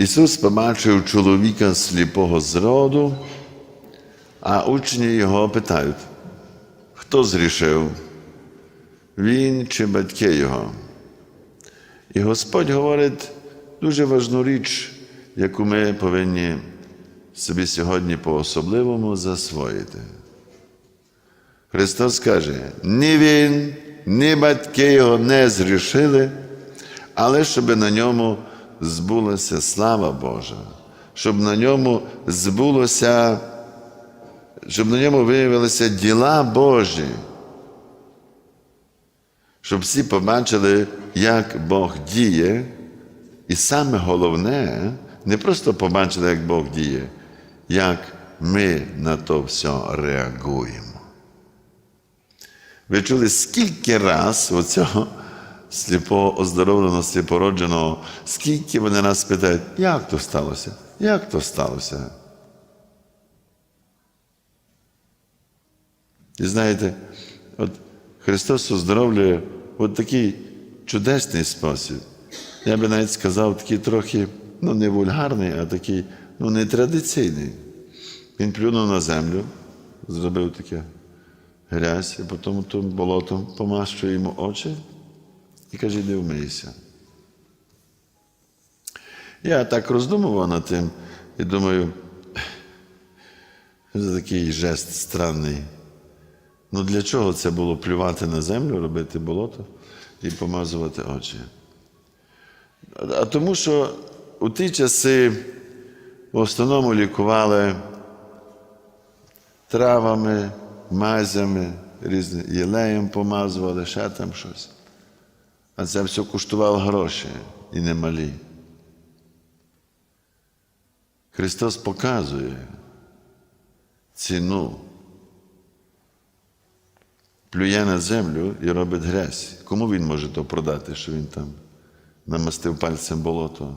Ісус побачив чоловіка сліпого з роду, а учні його питають, хто зрішив? Він чи батьки його? І Господь говорить дуже важну річ, яку ми повинні собі сьогодні по-особливому засвоїти. Христос каже, ні Він, ні батьки його не зрішили, але щоб на ньому збулася слава Божа, щоб на ньому збулося, щоб на ньому виявилися діла Божі, щоб всі побачили, як Бог діє, і саме головне, не просто побачили, як Бог діє, як ми на то все реагуємо. Ви чули, скільки раз оцього сліпого, оздоровленого, сліпородженого, скільки вони нас питають, як то сталося? Як то сталося? І знаєте, от Христос оздоровлює от такий чудесний спосіб. Я би навіть сказав, такий трохи, ну, не вульгарний, а такий, ну, нетрадиційний. Він плюнув на землю, зробив таке грязь, і потім тим болотом помащує йому очі і каже, іди вмийся. Я так роздумував над тим і думаю, це такий жест странний. Ну для чого це було плювати на землю, робити болото і помазувати очі? А тому, що у ті часи в основному лікували травами, мазями, різним єлеєм помазували, ще там щось. А це все коштувало гроші і немалі. Христос показує ціну, плює на землю і робить грязь. Кому він може то продати, що він там намастив пальцем болото?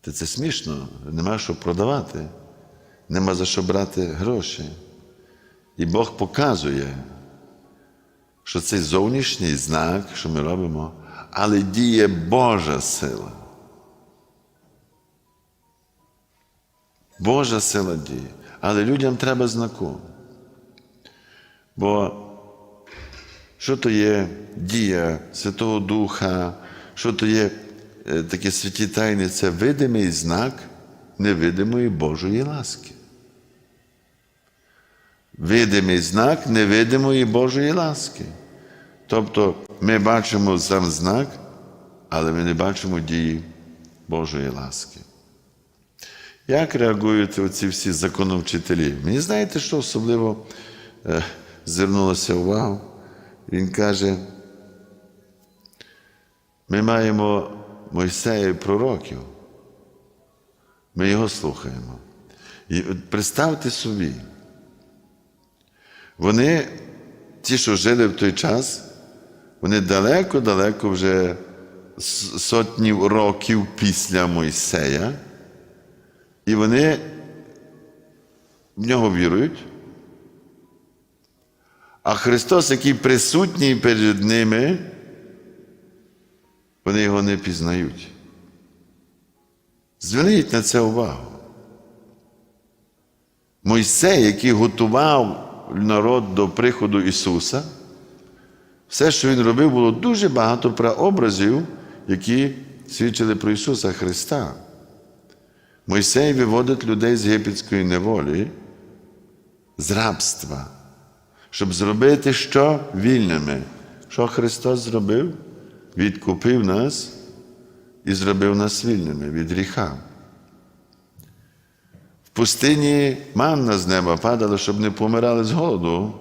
Та це смішно, нема що продавати, нема за що брати гроші. І Бог показує, що це зовнішній знак, що ми робимо, але діє Божа сила. Божа сила діє. Але людям треба знаку. Бо що то є дія Святого Духа, що то є е, такі святі тайни, це видимий знак невидимої Божої ласки. Видимий знак невидимої Божої ласки. Тобто ми бачимо сам знак, але ми не бачимо дії Божої ласки. Як реагують оці всі законовчителі? Мені знаєте, що особливо е, звернулося увагу? Він каже, ми маємо Мойсея і пророків. Ми його слухаємо. І представте собі, вони, ті, що жили в той час, вони далеко-далеко вже сотні років після Мойсея, і вони в нього вірують. А Христос, який присутній перед ними, вони його не пізнають. Зверніть на це увагу. Мойсей, який готував народ до приходу Ісуса, все, що Він робив, було дуже багато прообразів, які свідчили про Ісуса Христа. Мойсей виводить людей з єгипетської неволі, з рабства, щоб зробити що вільними. Що Христос зробив? Відкупив нас і зробив нас вільними від гріха. Пустині манна з неба падала, щоб не помирали з голоду.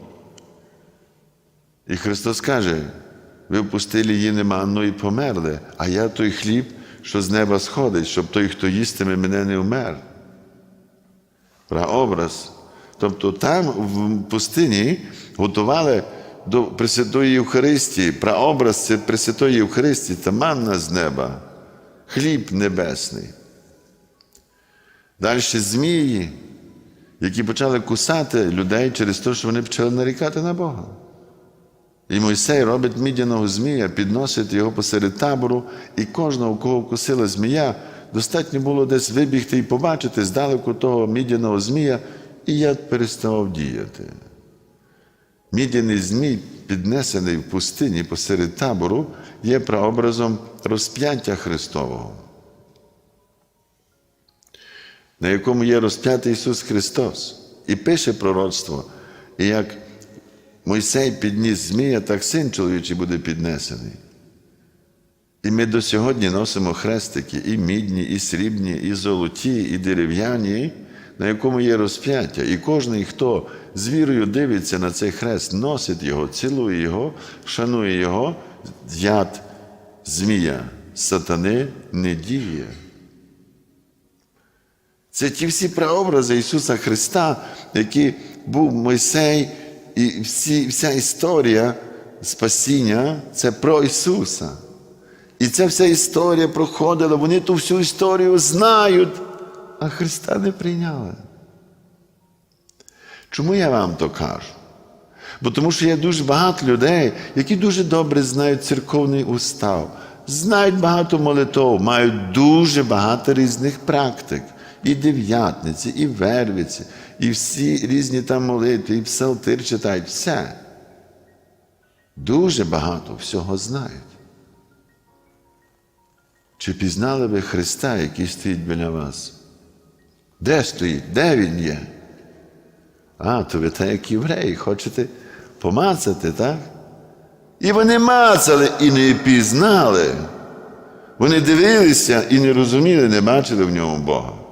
І Христос каже: ви в пустелі їли манну і померли, а я той хліб, що з неба сходить, щоб той, хто їстиме, мене не вмер. Прообраз. Тобто там, в пустині, готували до Пресвятої Євхаристії, прообраз це Пресвятої Євхаристії, та манна з неба, хліб небесний. Далі змії, які почали кусати людей через те, що вони почали нарікати на Бога. І Мойсей робить мідяного змія, підносить його посеред табору, і кожного, у кого вкусила змія, достатньо було десь вибігти і побачити здалеку того мідяного змія, і я переставав діяти. Мідяний змій, піднесений в пустині посеред табору, є прообразом розп'яття Христового, на якому є розп'ятий Ісус Христос. І пише пророцтво, і як Мойсей підніс змія, так син чоловічий буде піднесений. І ми до сьогодні носимо хрестики і мідні, і срібні, і золоті, і дерев'яні, на якому є розп'яття. І кожен, хто з вірою дивиться на цей хрест, носить його, цілує його, шанує його, яд змія сатани не діє. Це ті всі прообрази Ісуса Христа, які був Мойсей, і всі, вся історія спасіння це про Ісуса. І ця вся історія проходила, вони ту всю історію знають, а Христа не прийняли. Чому я вам то кажу? Бо тому що є дуже багато людей, які дуже добре знають церковний устав, знають багато молитов, мають дуже багато різних практик. І дев'ятниці, і вервиці, і всі різні там молитви, і псалтир читають, все. Дуже багато всього знають. Чи пізнали ви Христа, який стоїть біля вас? Де стоїть? Де Він є? А, то ви так, як євреї, хочете помацати, так? І вони мацали і не пізнали. Вони дивилися і не розуміли, не бачили в ньому Бога.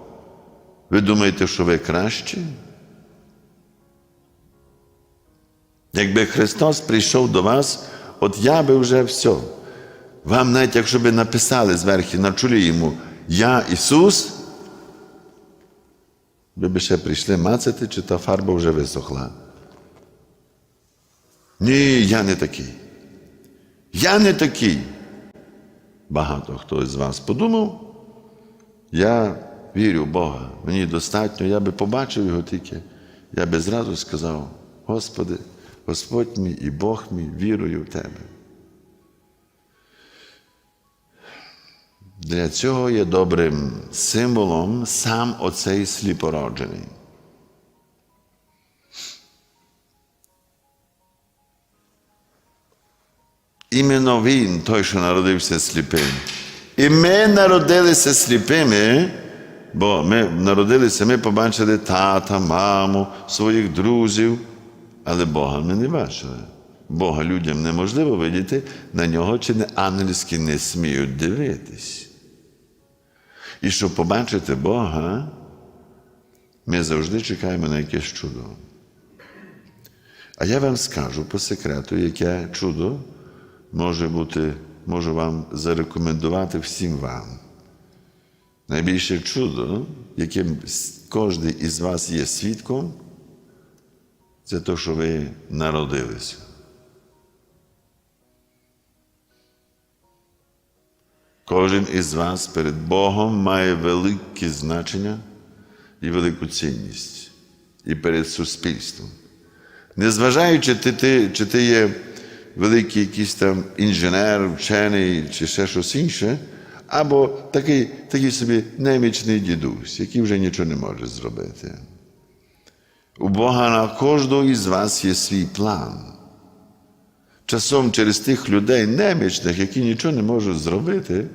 Ви думаєте, що ви кращі? Якби Христос прийшов до вас, от я би вже все. Вам навіть якщо би написали зверху на чолі йому Я Ісус, ви б ще прийшли мацати, чи та фарба вже висохла. Ні, я не такий. Я не такий. Багато хто з вас подумав, я вірю в Бога, мені достатньо, я би побачив його тільки, я би зразу сказав, Господи, Господь мій і Бог мій, вірую в Тебе. Для цього є добрим символом сам оцей сліпороджений. Іменно він, той, що народився сліпим. І ми народилися сліпими, бо ми народилися, ми побачили тата, маму, своїх друзів, але Бога ми не бачили. Бога людям неможливо видіти, на нього чи не ангельські не сміють дивитись. І щоб побачити Бога, ми завжди чекаємо на якесь чудо. А я вам скажу по секрету, яке чудо може бути, можу вам зарекомендувати всім вам. Найбільше чудо, яким кожен із вас є свідком, це те, що ви народилися. Кожен із вас перед Богом має велике значення і велику цінність і перед суспільством. Незважаючи, ти, ти, чи ти є великий якийсь там інженер, вчений чи ще щось інше, або такий, такий собі немічний дідусь, який вже нічого не може зробити. У Бога на кожного із вас є свій план. Часом через тих людей немічних, які нічого не можуть зробити,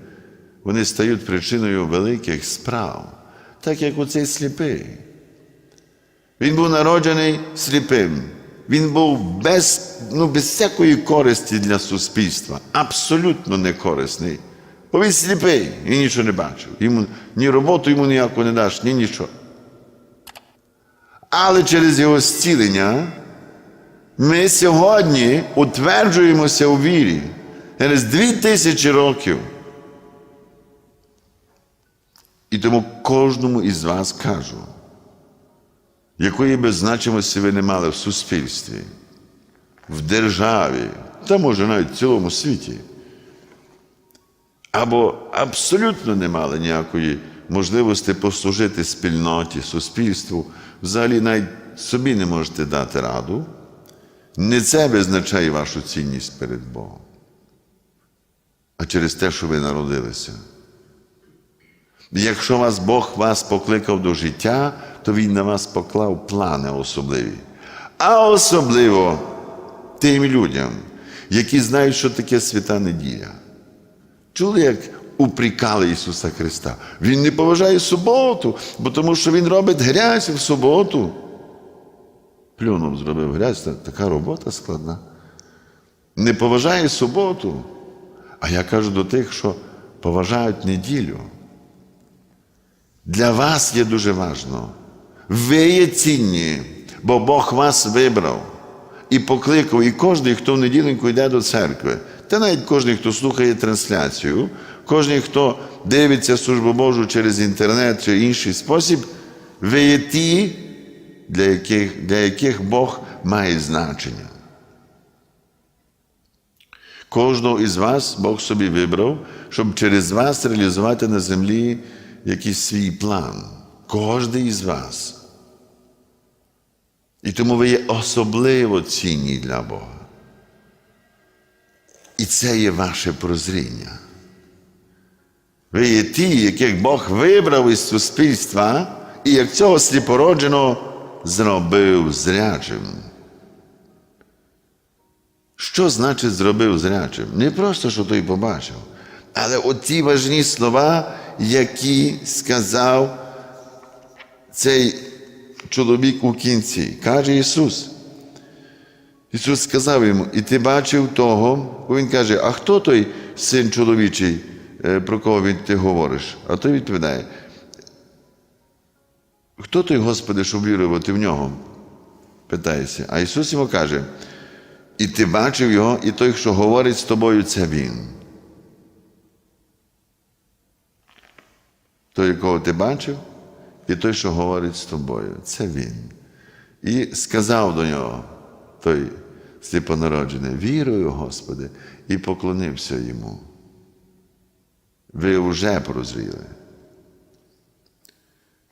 вони стають причиною великих справ, так як оцей сліпий. Він був народжений сліпим. Він був без, ну, без всякої користі для суспільства, абсолютно не корисний. Бо він сліпий і нічого не бачив. Йому, ні роботу йому ніяку не даш, ні нічого. Але через його зцілення ми сьогодні утверджуємося у вірі через дві тисячі років. І тому кожному із вас кажу, якої би значимості ви не мали в суспільстві, в державі, та може навіть в цілому світі, або абсолютно не мали ніякої можливості послужити спільноті, суспільству, взагалі навіть собі не можете дати раду, не це визначає вашу цінність перед Богом, а через те, що ви народилися. Якщо вас Бог вас покликав до життя, то Він на вас поклав плани особливі. А особливо тим людям, які знають, що таке свята неділя. Чули, як упрікали Ісуса Христа? Він не поважає суботу, бо тому що Він робить грязь в суботу. Плюнув зробив грязь, така робота складна. Не поважає суботу. А я кажу до тих, що поважають неділю. Для вас є дуже важливо. Ви є цінні, бо Бог вас вибрав і покликав, і кожен, хто в неділеньку йде до церкви, та навіть кожен, хто слухає трансляцію, кожен, хто дивиться службу Божу через інтернет чи інший спосіб, ви є ті, для яких, для яких Бог має значення. Кожного із вас Бог собі вибрав, щоб через вас реалізувати на землі якийсь свій план. Кожен із вас. І тому ви є особливо цінні для Бога. І це є ваше прозріння. Ви є ті, яких Бог вибрав із суспільства, і як цього сліпородженого зробив зрячим. Що значить зробив зрячим? Не просто, що той побачив, але оті важні слова, які сказав цей чоловік у кінці. Каже Ісус. Ісус сказав йому, і ти бачив того, бо Він каже, а хто той син чоловічий, е, про кого він- ти говориш? А той відповідає, хто той, Господи, щоб вірувати в нього? Питається. А Ісус йому каже, і ти бачив його, і той, що говорить з тобою, це він. Той, якого ти бачив, і той, що говорить з тобою, це він. І сказав до нього той сліпонароджений, вірую, Господи, і поклонився йому. Ви вже прозріли.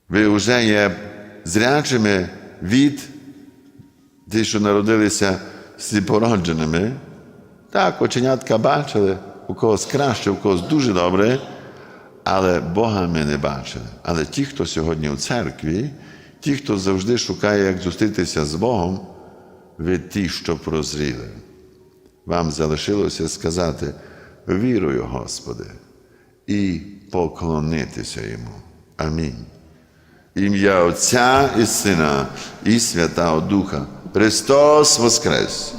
Ви вже є зрячими від тих, що народилися сліпородженими. Так, оченятка бачили, у когось краще, у когось дуже добре, але Бога ми не бачили. Але ті, хто сьогодні у церкві, ті, хто завжди шукає, як зустрітися з Богом, ви ті, що прозріли. Вам залишилося сказати вірую, Господи, і поклонитися Йому. Амінь. Ім'я Отця і Сина, і Святого Духа. Христос Воскрес!